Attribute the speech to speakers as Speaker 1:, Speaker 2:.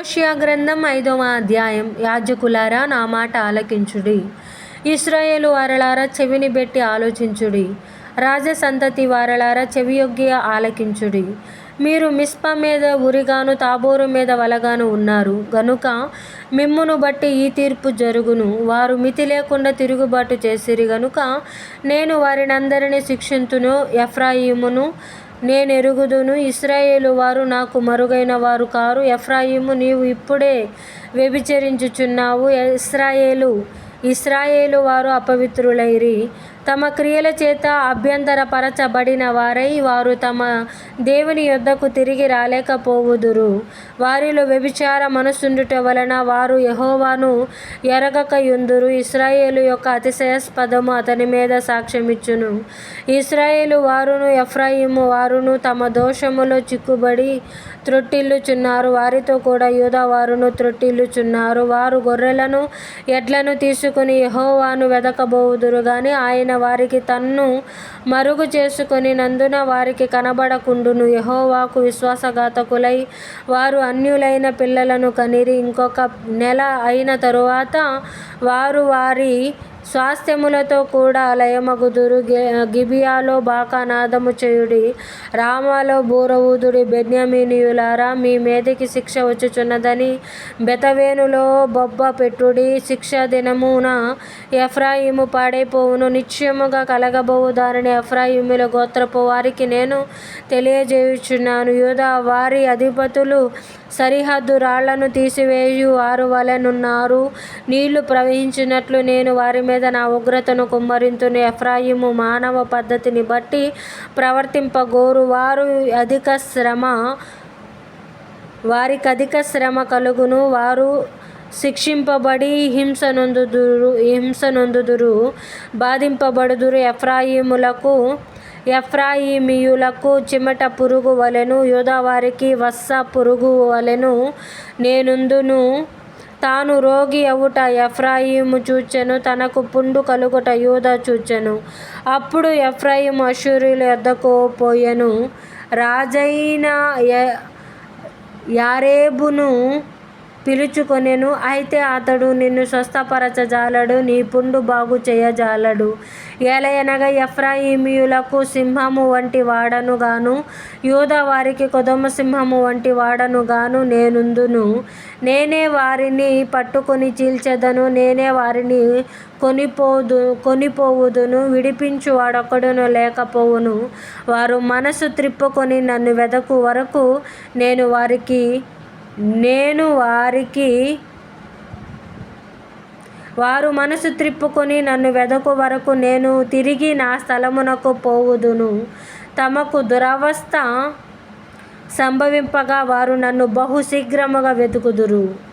Speaker 1: హోషియా గ్రంథం ఐదవ అధ్యాయం. యాజకులారా నా మాట ఆలకించుడి. ఇస్రాయేలు వారలారా చెవిని పెట్టి ఆలోచించుడి. రాజసంతతి వారలారా చెవియొగ్గి ఆలకించుడి. మీరు మిస్ప మీద ఉరిగాను తాబోరు మీద వలగాను ఉన్నారు. గనుక మిమ్మును బట్టి ఈ తీర్పు జరుగును. వారు మితి లేకుండా తిరుగుబాటు చేసిరి. గనుక నేను వారినందరినీ శిక్షింతును ఎఫ్రాయిమును నేనెరుగుదును. ఇస్రాయేలు వారు నాకు మరుగైన వారు కారు. ఎఫ్రాయిము నీవు ఇప్పుడే వ్యభిచరించుచున్నావు. ఇస్రాయేలు ఇస్రాయేలు వారు అపవిత్రులైరి. తమ క్రియల చేత అభ్యంతరపరచబడిన వారై వారు తమ దేవుని యొద్దకు తిరిగి రాలేకపోవుదురు. వారిలో వ్యభిచార మనసుండుట వలన వారు యహోవాను ఎరగకయుందురు. ఇస్రాయేలు యొక్క అతిశయాస్పదము అతని మీద సాక్ష్యమిచ్చును. ఇస్రాయేలు వారును ఎఫ్రాయిము వారును తమ దోషములో చిక్కుబడి త్రొట్టిల్లుచున్నారు. వారితో కూడా యూదా వారును త్రొట్టిల్లుచున్నారు. వారు గొర్రెలను ఎడ్లను తీసుకుని యహోవాను వెదకబోవుదురు కానీ ఆయన వారికి తన్ను మరుగు చేసుకొని నందున వారికి కనబడకుండును. యహోవాకు విశ్వాసఘాతకులై వారు అన్యులైన పిల్లలను కనిరి ఇంకొక నెల అయిన తరువాత వారు వారి స్వాస్థ్యములతో కూడా లయమగుదురు. గిబియాలో బాకానాదము చేయుడి. రామాలో బూరవుదుడి బెన్యమీనియులారా మీ మీదికి శిక్ష వచ్చుచున్నదని బెతవేనులో బొబ్బ పెట్టుడి శిక్ష దినమున ఎఫ్రాయిము పాడైపోవును. నిశ్చయముగా కలగబోవు దానిని ఎఫ్రాయిముల గోత్రపు వారికి నేను తెలియజేయుచున్నాను. యూదా వారి అధిపతులు సరిహద్దు రాళ్ళను తీసివేయు వారు వలెనున్నారు. నీళ్ళు ప్రవహించినట్లు నేను వారి మీద నా ఉగ్రతను కుమ్మరింతును. ఎఫ్రాయిము మానవ పద్ధతిని బట్టి ప్రవర్తింపగోరు. వారు అధిక శ్రమ వారికి అధిక శ్రమ కలుగును. వారు శిక్షింపబడి హింస నొందుదురు హింస నొందుదురు బాధింపబడుదురు. ఎఫ్రాయిములకు ఎఫ్రాయిమీయులకు చిమట పురుగు వలెను యూదావారికి వస్స పురుగు వలెను నేనుందును. తాను రోగి అవుట ఎఫ్రాయిము చూచెను తనకు పుండు కలుగుట యూదా చూచెను. అప్పుడు ఎఫ్రాయిము అశ్షూరీయుల యొద్దకు పోయెను. రాజైన యారేబును పిలుచుకొనెను. అయితే అతడు నిన్ను స్వస్థపరచజాలడు నీ పుండు బాగు చేయజాలడు. ఏలయనగా ఎఫ్రాయిమియులకు సింహము వంటి వాడను గాను యూదా వారికి కొదమ సింహము వంటి వాడను గాను నేనుందును. నేనే వారిని పట్టుకొని చీల్చెదను నేనే వారిని కొనిపోదు కొనిపోవుదును. విడిపించు వాడొక్కడును లేకపోవును. వారు మనసు త్రిప్పుకొని నన్ను వెదకు వరకు నేను వారికి నేను వారికి వారు మనసు త్రిప్పుకొని నన్ను వెదకు వరకు నేను తిరిగి నా స్థలమునకు పోవుదును. తమకు దురవస్థ సంభవింపగా వారు నన్ను బహు శీఘ్రముగా వెతుకుదురు.